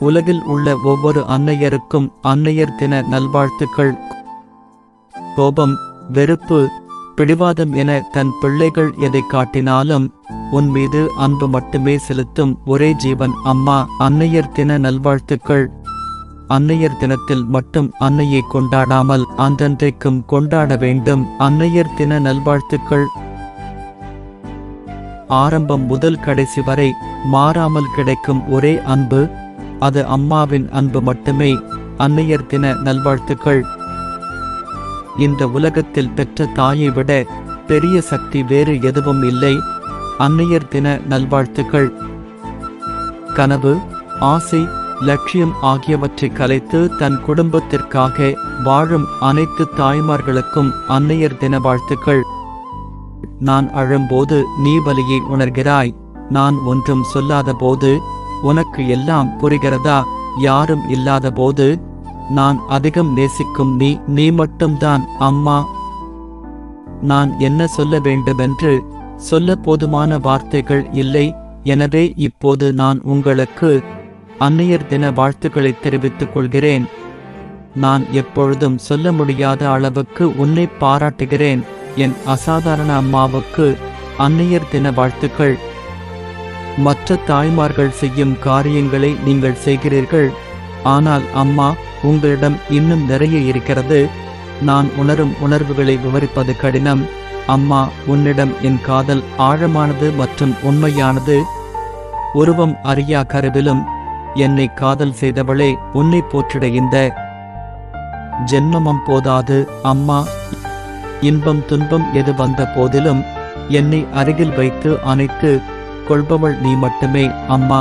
உலகில் உள்ள ஒவ்வொரு அன்னையருக்கும் அன்னையர் தின நல்வாழ்த்துக்கள். கோபம் வெறுப்பு பிடிவாதம் என தன் பிள்ளைகள் எதை காட்டினாலும் உன் மீது அன்பு மட்டுமே செலுத்தும் ஒரே ஜீவன் அம்மா அன்னையர் தின நல்வாழ்த்துக்கள். அன்னையர் தினத்தில் மட்டும் அன்னையை கொண்டாடாமல் அன்றன்றைக்கும் கொண்டாட வேண்டும். அன்னையர் தின நல்வாழ்த்துக்கள். ஆரம்பம் முதல் கடைசி வரை மாறாமல் கிடைக்கும் ஒரே அன்பு அது அம்மாவின் அன்பு மட்டுமே அன்னையர் தின நல்வாழ்த்துக்கள். இந்த உலகத்தில் பெற்ற தாயை விட பெரிய சக்தி வேறு எதுவும் இல்லை அன்னையர் தின நல்வாழ்த்துக்கள். கனவு ஆசை லட்சியம் ஆகியவற்றை கலைத்து தன் குடும்பத்திற்காக வாழும் அனைத்து தாய்மார்களுக்கும் அன்னையர் தின வாழ்த்துக்கள். நான் அழும்போது நீ வலியை உணர்கிறாய் நான் ஒன்றும் சொல்லாத போது உனக்கு எல்லாம் புரிகிறதா? யாரும் இல்லாத போது நான் அதிகம் நேசிக்கும் நீ நீ மட்டும்தான் அம்மா. நான் என்ன சொல்ல வேண்டுமென்று சொல்ல போதுமான வார்த்தைகள் இல்லை. எனவே இப்போது நான் உங்களுக்கு அன்னையர் தின வாழ்த்துக்களை தெரிவித்துக் கொள்கிறேன். நான் எப்பொழுதும் சொல்ல முடியாத அளவுக்கு உன்னை பாராட்டுகிறேன். என் அசாதாரண அம்மாவுக்கு அன்னையர் தின வாழ்த்துக்கள் மற்ற தாய்மார்கள் செய்யும் காரியங்களை நீங்கள் செய்கிறீர்கள். ஆனால் அம்மா உங்களிடம் இன்னும் நிறைய இருக்கிறது. நான் உணரும் உணர்வுகளை விவரிப்பது கடினம். அம்மா உன்னிடம் என் காதல் ஆழமானது மற்றும் உண்மையானது. உருவம் அறியா கருவிலும் என்னை காதல் செய்தவளே உன்னை போற்றிட இந்த ஜென்மமம் போதாது. அம்மா இன்பம் துன்பம் எது வந்த போதிலும் என்னை அருகில் வைத்து அணைத்து கொள்பவள் நீ மட்டுமே அம்மா.